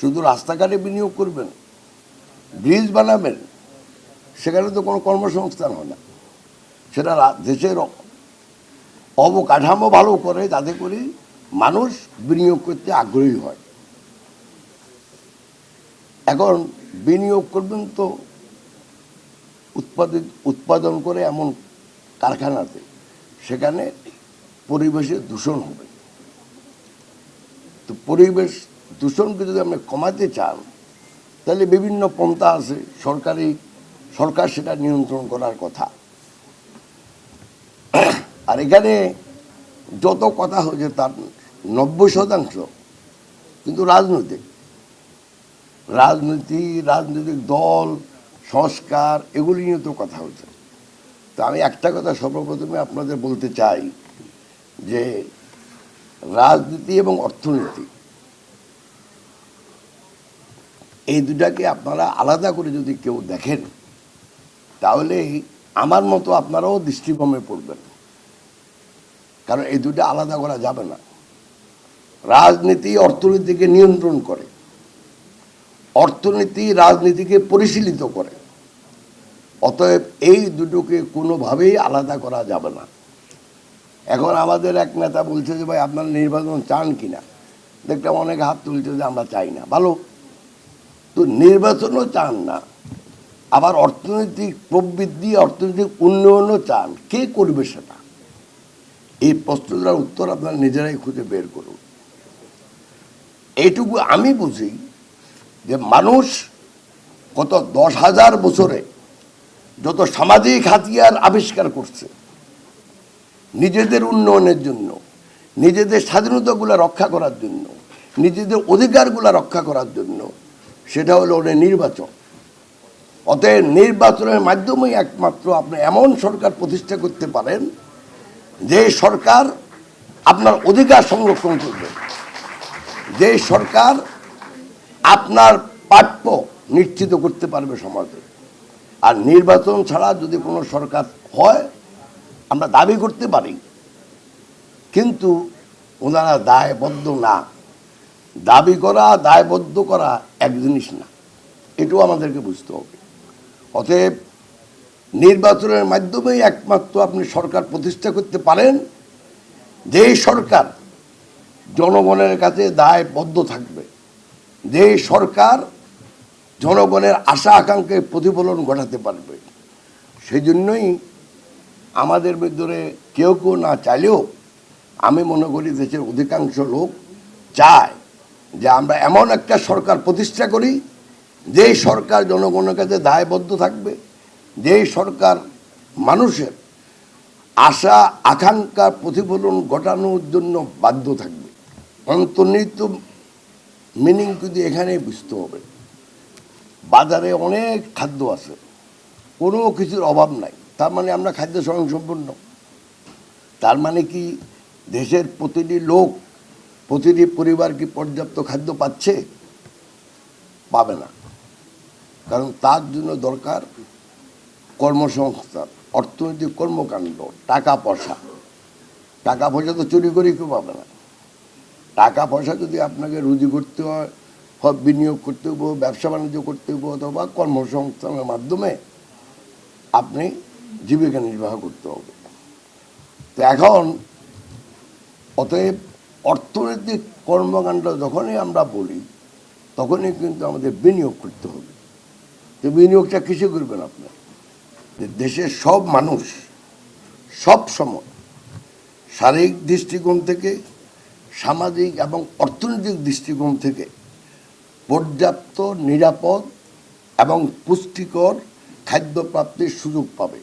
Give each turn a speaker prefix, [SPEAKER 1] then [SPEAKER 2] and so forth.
[SPEAKER 1] শুধু রাস্তাঘাটে বিনিয়োগ করবেন, ব্রিজ বানাবেন, সেখানে তো কোনো কর্মসংস্থান হয় না। সেটা দেশের অবকাঠামো ভালো করে যাতে করে মানুষ বিনিয়োগ করতে আগ্রহী হয়। এখন বিনিয়োগ করবেন তো উৎপাদিত, উৎপাদন করে এমন কারখানাতে, সেখানে পরিবেশের দূষণ হবে। তো পরিবেশ দূষণকে যদি আপনি কমাতে চান, তাহলে বিভিন্ন পন্থা আছে, সরকারি, সরকার সেটা নিয়ন্ত্রণ করার কথা। আর এখানে যত কথা হয়েছে তার নব্বই শতাংশ কিন্তু রাজনৈতিক। রাজনীতি, রাজনৈতিক দল, সংস্কার, এগুলি নিয়ে তো কথা হচ্ছে তো আমি একটা কথা সর্বপ্রথমে আপনাদের বলতে চাই যে রাজনীতি এবং অর্থনীতি এই দুটাকে আপনারা আলাদা করে যদি কেউ দেখেন, তাহলে আমার মতো আপনারাও দৃষ্টিভ্রমে পড়বেন। কারণ এই দুটা আলাদা করা যাবে না। রাজনীতি অর্থনীতিকে নিয়ন্ত্রণ করে, অর্থনীতি রাজনীতিকে পরিশীলিত করে। অতএব এই দুটোকে কোনোভাবেই আলাদা করা যাবে না। এখন আমাদের এক নেতা বলছে যে, ভাই, আপনারা নির্বাচন চান কিনা? দেখলাম অনেক হাত তুলছে যে, আমরা চাই না। ভালো। তো নির্বাচনও চান না। আবার অর্থনৈতিক প্রবৃদ্ধি, অর্থনৈতিক উন্নয়নও চান। কে করবে সেটা? এই প্রশ্নটার উত্তর আপনারা নিজেরাই খুঁজে বের করুন। এইটুকু আমি বুঝি যে মানুষ গত দশ হাজার বছরে যত সামাজিক হাতিয়ার আবিষ্কার করছে, নিজেদের উন্নয়নের জন্য, নিজেদের স্বাধীনতাগুলো রক্ষা করার জন্য, নিজেদের অধিকারগুলো রক্ষা করার জন্য সেটা হলো ওদের নির্বাচন। অতএব নির্বাচনের মাধ্যমেই একমাত্র আপনি এমন সরকার প্রতিষ্ঠা করতে পারেন, যে সরকার আপনার অধিকার সংরক্ষণ করবে। যে সরকার আপনার প্রাপ্য নিশ্চিত করতে পারবে সমাজে। আর নির্বাচন ছাড়া যদি কোনো সরকার হয়, আমরা দাবি করতে পারি, কিন্তু ওনারা দায়বদ্ধ না। দাবি করা, দায়বদ্ধ করা এক জিনিস না। এটাও আমাদেরকে বুঝতে হবে। অতএব নির্বাচনের মাধ্যমেই একমাত্র আপনি সরকার প্রতিষ্ঠা করতে পারেন। যেই সরকার জনগণের কাছে দায়বদ্ধ থাকবে যে সরকার জনগণের আশা আকাঙ্ক্ষায় প্রতিফলন ঘটাতে পারবে, সেই জন্যই আমাদের ভিতরে কেউ কেউ না চাইলেও আমি মনে করি দেশের অধিকাংশ লোক চায় যে আমরা এমন একটা সরকার প্রতিষ্ঠা করি, যেই সরকার জনগণের কাছে দায়বদ্ধ থাকবে, যেই সরকার মানুষের আশা আকাঙ্ক্ষার প্রতিফলন ঘটানোর জন্য বাধ্য থাকবে। অন্তর্নিহিত মিনিং কিন্তু এখানেই বুঝতে হবে। বাজারে অনেক খাদ্য আছে, কোনো কিছুর অভাব নাই, তার মানে আমরা খাদ্য স্বয়ংসম্পূর্ণ। তার মানে কি, দেশের প্রতিটি লোক প্রতিটি পরিবার কি পর্যাপ্ত খাদ্য পাচ্ছে? পাবে না। কারণ তার জন্য দরকার কর্মসংস্থান, অর্থনৈতিক কর্মকাণ্ড টাকা পয়সা টাকা পয়সা তো চুরি করে কেউ পাবে না। টাকা পয়সা যদি আপনাকে রুজি করতে হয় বিনিয়োগ করতে হবে, ব্যবসা বাণিজ্য করতে হবে, অথবা কর্মসংস্থানের মাধ্যমে আপনি জীবিকা নির্বাহ করতে হবে। তো এখন অতএব অর্থনৈতিক কর্মকাণ্ড যখনই আমরা বলি, তখনই কিন্তু আমাদের বিনিয়োগ করতে হবে। তো বিনিয়োগটা কিসে করবেন আপনি? যে দেশের সব মানুষ সব সময় শারীরিক দৃষ্টিকোণ থেকে, সামাজিক এবং অর্থনৈতিক দৃষ্টিকোণ থেকে পর্যাপ্ত, নিরাপদ এবং পুষ্টিকর খাদ্য প্রাপ্তির সুযোগ পাবে।